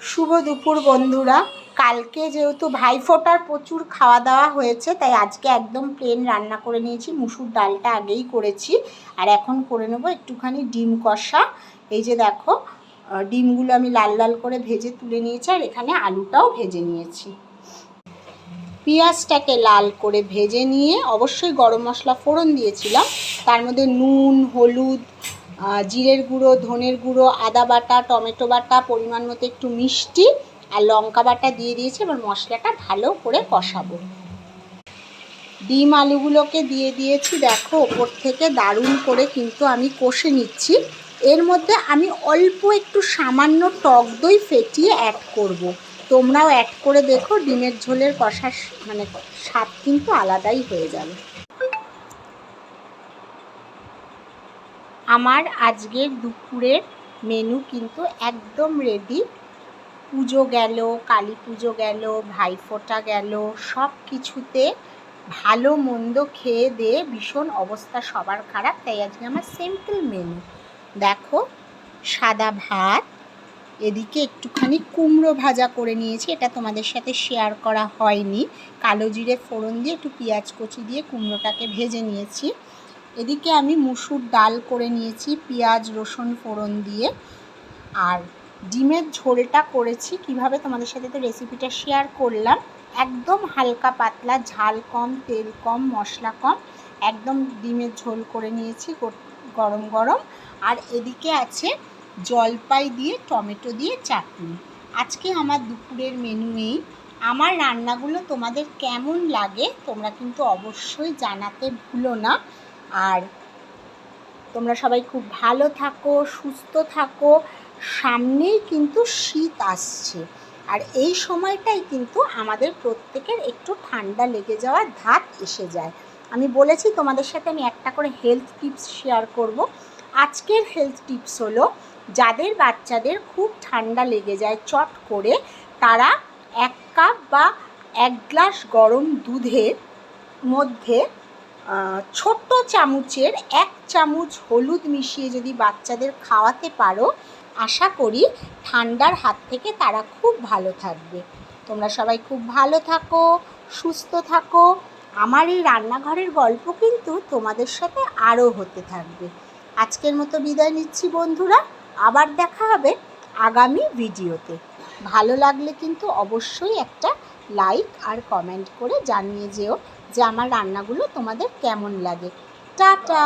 শুভ দুপুর বন্ধুরা। কালকে যেহেতু ভাইফোঁটার প্রচুর খাওয়া দাওয়া হয়েছে, তাই আজকে একদম প্লেন রান্না করে নিয়েছি। মুসুর ডালটা আগেই করেছি। আর এখন করে নেব একটুখানি ডিম কষা। এই যে দেখো ডিমগুলো আমি লাল লাল করে ভেজে তুলে নিয়েছি, আর এখানে আলুটাও ভেজে নিয়েছি। পেঁয়াজটাকে লাল করে ভেজে নিয়ে অবশ্যই গরম মশলা ফোড়ন দিয়েছিলাম। তার মধ্যে নুন, হলুদ জিরের গুঁড়ো, ধনের গুঁড়ো, আদা বাটা, টমেটো বাটা, পরিমাণ মতো একটু মিষ্টি আর লঙ্কা বাটা দিয়ে দিয়েছি। এবার মশলাটা ভালো করে কষাবো। ডিম আলুগুলোকে দিয়ে দিয়েছি। দেখো, ওপর থেকে দারুণ করে কিন্তু আমি কষে নিচ্ছি। এর মধ্যে আমি অল্প একটু সামান্য টক দই ফেটিয়ে অ্যাড করব। তোমরাও অ্যাড করে দেখো, ডিমের ঝোলের কষার মানে স্বাদ কিন্তু আলাদাই হয়ে যাবে। আমার আজকের দুপুরের মেনু কিন্তু একদম রেডি পুজো গেল, কালী পুজো গেল ভাইফোঁটা গেল, সব কিছুতে ভালো মন্দ খেয়ে দিয়ে ভীষণ অবস্থা সবার খারাপ, তাই আজকে আমার সিম্পল মেনু দেখো, সাদা ভাত, এদিকে একটুখানি কুমড়ো ভাজা করে নিয়েছি, এটা তোমাদের সাথে শেয়ার করা হয়নি। কালো জিরে ফোড়ন দিয়ে একটু পেঁয়াজ কচি দিয়ে কুমড়োটাকে ভেজে নিয়েছি। এদিকে আমি মুসুর ডাল করে নিয়েছি, পেঁয়াজ, রসুন ফোড়ন দিয়ে। আর ডিমের ঝোলটা করেছি, কীভাবে তোমাদের সাথে তো রেসিপিটা শেয়ার করলাম। একদম হালকা পাতলা, ঝাল কম, তেল কম, মশলা কম, একদম ডিমের ঝোল করে নিয়েছি গরম গরম। আর এদিকে আছে জলপাই দিয়ে, টমেটো দিয়ে চাটনি। আজকে আমার দুপুরের মেনু এই। আমার রান্নাগুলো তোমাদের কেমন লাগে তোমরা কিন্তু অবশ্যই জানাতে ভুলো না। আর তোমরা সবাই খুব ভালো থাকো, সুস্থ থাকো। সামনেই কিন্তু শীত আসছে। আর এই সময়টাই কিন্তু আমাদের প্রত্যেকের একটু ঠান্ডা লেগে যাওয়ার ধাত এসে যায়। আমি বলেছি তোমাদের সাথে আমি একটা করে হেলথ টিপস শেয়ার করব। আজকের হেলথ টিপস হলো, যাদের বাচ্চাদের খুব ঠান্ডা লেগে যায় চট করে, তারা এক কাপ বা এক গ্লাস গরম দুধের মধ্যে ছোট্ট চামচের এক চামচ হলুদ মিশিয়ে যদি বাচ্চাদের খাওয়াতে পারো, আশা করি ঠান্ডার হাত থেকে তারা খুব ভালো থাকবে। তোমরা সবাই খুব ভালো থাকো, সুস্থ থাকো। আমার এই রান্নাঘরের গল্প কিন্তু তোমাদের সাথে আরও হতে থাকবে। আজকের মতো বিদায় নিচ্ছি বন্ধুরা। আবার দেখা হবে আগামী ভিডিওতে। ভালো লাগলে কিন্তু অবশ্যই একটা লাইক আর কমেন্ট করে জানিয়ে যেও যে আমার রান্নাগুলো তোমাদের কেমন লাগে। টাটা!